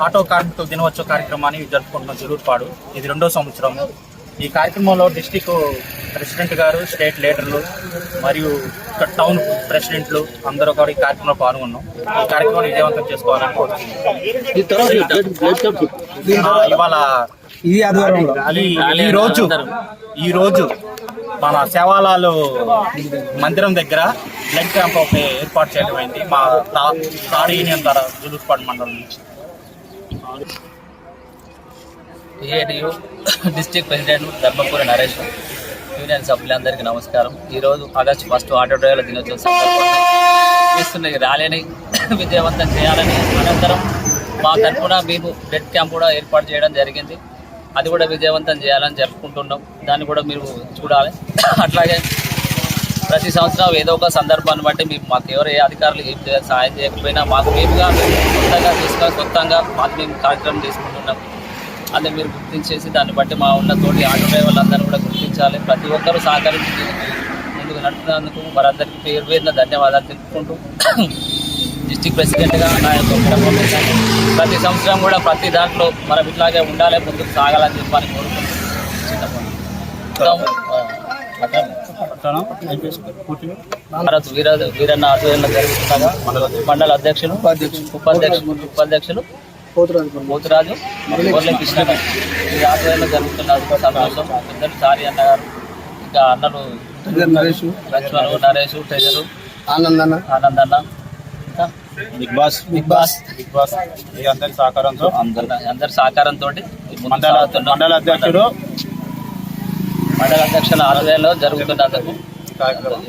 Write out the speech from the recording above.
Auto కార్మికుల దినోత్సవ కార్యక్రమాన్ని జరుపుకుంటున్నాం జులూరుపాడు. ఇది రెండో సంవత్సరం. ఈ కార్యక్రమంలో డిస్టిక్ ప్రెసిడెంట్ గారు స్టేట్ లీడర్లు మరియు ఇక్కడ టౌన్ ప్రెసిడెంట్లు అందరూ కూడా ఈ కార్యక్రమంలో పాల్గొన్నాం. ఈ కార్యక్రమాన్ని విజయవంతం చేసుకోవాలని కోరుతున్నాం. ఆ, ఇవాళ ఈ రోజు. ఈ రోజు. మన సేవాలాలు మందిరం దగ్గర బ్లడ్ క్యాంప్ ఒకటి ఏర్పాటు చేయడం అయింది. మా తా- తాడు యూనియన్ ద్వారా జులుపాడు మండలం నుంచి. TADU district president Dharmapuri Naresh union సభ్యులందరికీ నమస్కారం. ఈరోజు ఆగస్టు ఫస్ట్ ఆటో డ్రైవర్ల దినోత్సవం చేస్తున్న ర్యాలీని విజయవంతం చేయాలని అనంతరం మా తరఫున మేము బ్లడ్ క్యాంప్ కూడా ఏర్పాటు చేయడం జరిగింది. అది కూడా విజయవంతం చేయాలని జరుపుకుంటున్నాం దాన్ని కూడా మీరు చూడాలి. అట్లాగే ప్రతి సంవత్సరం ఏదో ఒక సందర్భాన్ని బట్టి మేము మాకు ఎవరు ఏ అధికారులు ఏం సహాయం సాయం చేయకపోయినా మాకు మేముగా కొత్తగా తీసుకొని కొత్తగా మాకు మేము కార్యక్రమం తీసుకుంటున్నాం అది మీరు గుర్తించేసి దాన్ని బట్టి మా ఉన్న తోటి ఆటో డ్రైవర్లందరూ కూడా గుర్తించాలి. ప్రతి ఒక్కరూ సహకరించి ముందుకు నడుపుతున్నందుకు వారందరికీ పేరు పేరున ధన్యవాదాలు తెలుపుకుంటూ డిస్టిక్ ప్రెసిడెంట్గా నా యొక్క ఏంటంటే ప్రతి సంవత్సరం కూడా ప్రతి దాంట్లో మనం ఇట్లాగే ఉండాలి ముందుకు సాగాలని చెప్పని కోరుకుంటూ చిన్నప్పటి భారత్ వీర వీరన్న ఆధ్వర్యంలో జరుగుతుండగా మండల అధ్యక్షులు ఉపాధ్యక్షులు ఉపాధ్యక్షులు పోతురాజు గొర్రె కృష్ణ ఈ ఆధ్వర్యంలో జరుగుతున్నందుకు సంతోషం. ఇద్దరు సారి అన్న గారు ఇంకా అన్నలు నరేష్ లక్ష్మణు నరేష్ టెజరు ఆనందన్న. ఆనంద్ అన్న ఇంకా Bigg Boss. Bigg Boss. Bigg Boss. ఈ అందరి సహకారంతో? అందరు అందరి సహకారంతో మండల మండల అధ్యక్షుడు? మండల అధ్యక్షుల ఆధ్వర్యంలో జరుగుతున్నందుకు ఈ కార్యక్రమం.